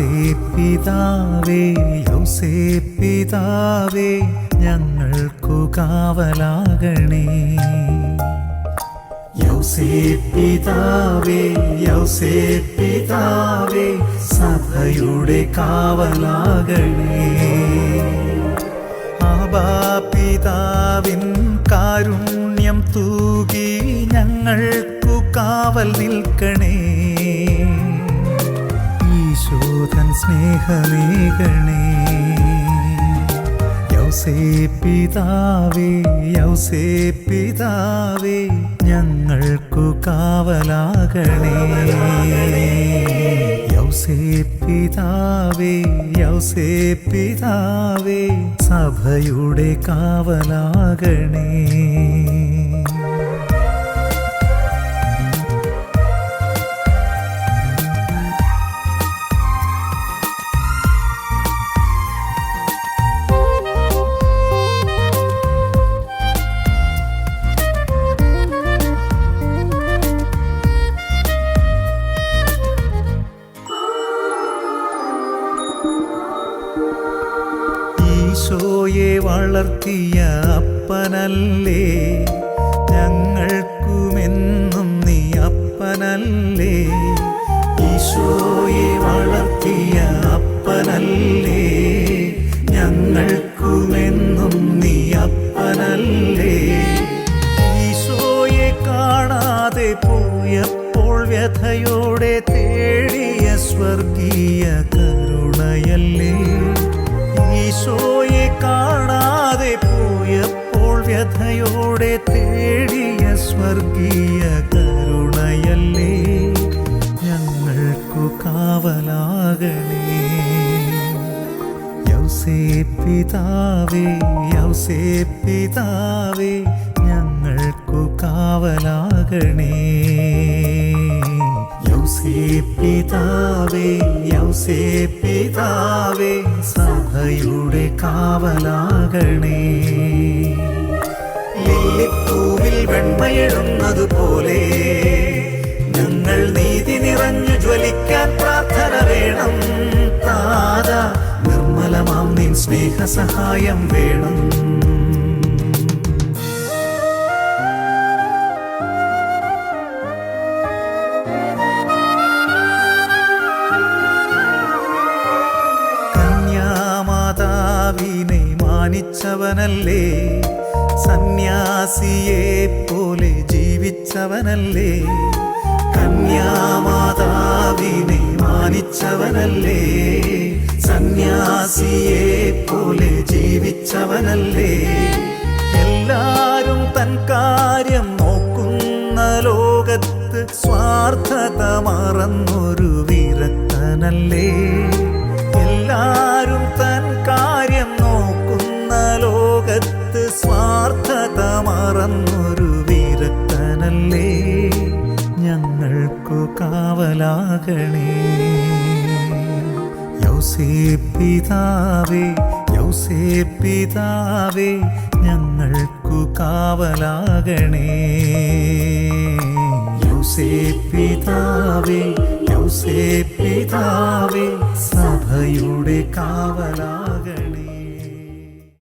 പിതാവേ യൗസേ പിതാവേ ഞങ്ങൾക്കു കാവലാകണേ. യൗസേ പിതാവേ യൗസേ പിതാവേ സഭയുടെ കാവലാകണേ. ആബാ പിതാവിൻ കാരുണ്യം തൂകി ഞങ്ങൾക്കു കാവൽ നിൽക്കണേ. ഈശോധൻ സ്നേഹമേകണേ യൗസേ പിതാവേ യൗസേ പിതാവേ ഞങ്ങൾക്കു കാവലാകണേ. യൗസേ പിതാവേ യൗസേ പിതാവേ സഭയുടെ കാവലാകണേ. ഈശോയെ വളർത്തിയ അപ്പനല്ലേ? ഞങ്ങൾക്കുമെന്നും നീ അപ്പനല്ലേ? ഈശോയെ വളർത്തിയ അപ്പനല്ലേ? ഞങ്ങൾക്കുമെന്നും നീ അപ്പനല്ലേ? ഈശോയെ കാണാതെ പോയപ്പോൾ വ്യഥയോടെ തേടിയ സ്വർഗീയ കരുണയല്ലേ? ഈശോയെ കാണാതെ പോയപ്പോൾ വ്യഥയോടെ തേടിയ സ്വർഗീയ കരുണയല്ലേ? ഞങ്ങൾക്കു കാവലാകണേ. യൗസേ പിതാവേ യൗസേ പിതാവേ ഞങ്ങൾക്കു കാവലാകണേ. യൗസേ പിതാവേ യൗസേ പിതാവേ സഭയുടെ കാവലാകണേ. ലില്ലിപ്പൂവിൽ വെണ്മയെഴുന്നത് പോലെ ഞങ്ങൾ നീതി നിറഞ്ഞു ജ്വലിക്കാൻ പ്രാർത്ഥന വേണം. താത നിർമ്മലമാം നിൻ സ്നേഹസഹായം വേണം. കന്യാമാതാവിനെ മാനിച്ചവനല്ലേ? സന്യാസിയെ പോലെ ജീവിച്ചവനല്ലേ? കന്യാമാതാവിനെ മാനിച്ചവനല്ലേ? സന്യാസിയെ പോലെ ജീവിച്ചവനല്ലേ? എല്ലാരും തൻ കാര്യം നോക്കുന്ന ലോകത്ത് സ്വാർത്ഥത മറന്നൊരു വിരക്തനല്ലേ? എല്ലാരും തൻ കാവലാകണേ യൗസേ പിതാവേ യൗസേ പിതാവേ ഞങ്ങൾക്കു കാവലാകണേ. യൗസേ പിതാവേ യൗസേ പിതാവേ സഭയുടെ കാവലാകണേ.